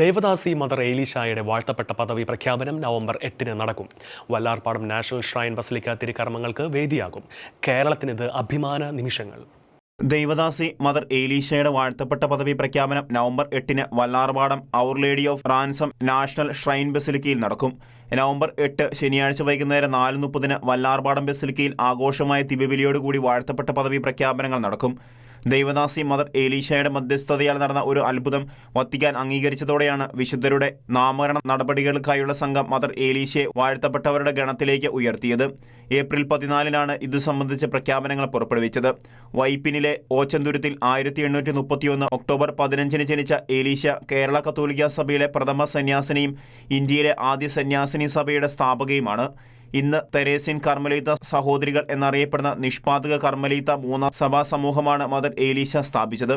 Devadasi mother ഏലീഷായുടെ വാഴ്ത്തപ്പെട്ട പദവി പ്രഖ്യാപനം നവംബർ എട്ടിന് നടക്കും. വല്ലാർപാടം നാഷണൽ ഷ്രൈൻ ബസലിക്ക തിരുക്കർമ്മങ്ങൾക്ക് വേദിയാകും. കേരളത്തിനിത് അഭിമാന നിമിഷങ്ങൾ. ദൈവദാസി മദർ ഏലീഷയുടെ വാഴ്ത്തപ്പെട്ട പദവി പ്രഖ്യാപനം നവംബർ എട്ടിന് Vallarpadam Our Lady of Ransom national shrine ബസിലിക്കയിൽ നടക്കും. നവംബർ എട്ട് ശനിയാഴ്ച വൈകുന്നേരം നാല് മുപ്പതിന് വല്ലാർപാടം ബസിലിക്കയിൽ ആഘോഷമായ തിബിബലിയോടുകൂടി വാഴ്ത്തപ്പെട്ട പദവി പ്രഖ്യാപനങ്ങൾ നടക്കും. ദൈവദാസി മദർ ഏലീഷയുടെ മധ്യസ്ഥതയാൽ നടന്ന ഒരു അത്ഭുതം വത്തിക്കാൻ അംഗീകരിച്ചതോടെയാണ് വിശുദ്ധരുടെ നാമകരണ നടപടികൾക്കായുള്ള സംഘം മദർ ഏലീഷയെ വാഴ്ത്തപ്പെട്ടവരുടെ ഗണത്തിലേക്ക് ഉയർത്തിയത്. ഏപ്രിൽ പതിനാലിനാണ് ഇതു സംബന്ധിച്ച പ്രഖ്യാപനങ്ങൾ പുറപ്പെടുവിച്ചത്. വൈപ്പിനിലെ ഓച്ചന്തുരുത്തിൽ ആയിരത്തി എണ്ണൂറ്റി മുപ്പത്തിയൊന്ന് ഒക്ടോബർ പതിനഞ്ചിന് ജനിച്ച ഏലീഷ കേരള കത്തോലിക്ക സഭയിലെ പ്രഥമ സന്യാസിനിയും ഇന്ത്യയിലെ ആദ്യ സന്യാസിനി സഭയുടെ സ്ഥാപകയുമാണ്. ഇന്ന് തെരേസിൻ കർമ്മലീത്ത സഹോദരികൾ എന്നറിയപ്പെടുന്ന നിഷ്പാതക കർമ്മലീത്ത മൂന്നാം സഭാ സമൂഹമാണ് മദർ ഏലീശ സ്ഥാപിച്ചത്.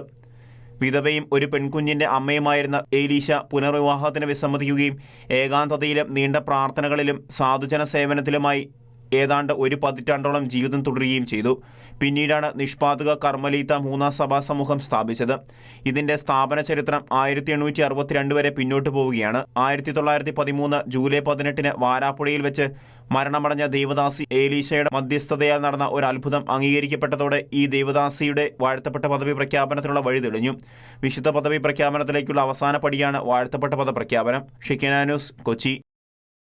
വിധവയും ഒരു പെൺകുഞ്ഞിന്റെ അമ്മയുമായിരുന്ന ഏലീശ പുനർവിവാഹത്തിന് വിസമ്മതിക്കുകയും ഏകാന്തതയിലും നീണ്ട പ്രാർത്ഥനകളിലും സാധുജന സേവനത്തിലുമായി ഏതാണ്ട് ഒരു പതിറ്റാണ്ടോളം ജീവിതം തുടരുകയും ചെയ്തു. പിന്നീടാണ് നിഷ്പാതക കർമ്മലീത്ത മൂന്നാം സഭാ സമൂഹം സ്ഥാപിച്ചത്. ഇതിന്റെ സ്ഥാപന ചരിത്രം ആയിരത്തി എണ്ണൂറ്റി അറുപത്തിരണ്ട് വരെ പിന്നോട്ട് പോവുകയാണ്. ആയിരത്തി തൊള്ളായിരത്തി പതിമൂന്ന് ജൂലൈ പതിനെട്ടിന് വാരാപ്പുഴയിൽ വെച്ച് മരണമടഞ്ഞ ദേവദാസി ഏലീശയുടെ മധ്യസ്ഥതയാൽ നടന്ന ഒരു അത്ഭുതം അംഗീകരിക്കപ്പെട്ടതോടെ ഈ ദേവദാസിയുടെ വാഴ്ത്തപ്പെട്ട പദവി പ്രഖ്യാപനത്തിനുള്ള വഴി തെളിഞ്ഞു. വിശുദ്ധ പദവി പ്രഖ്യാപനത്തിലേക്കുള്ള അവസാന പടിയാണ് വാഴ്ത്തപ്പെട്ട പദപ്രഖ്യാപനം. ഷിക്കനാനൂസ് കൊച്ചി.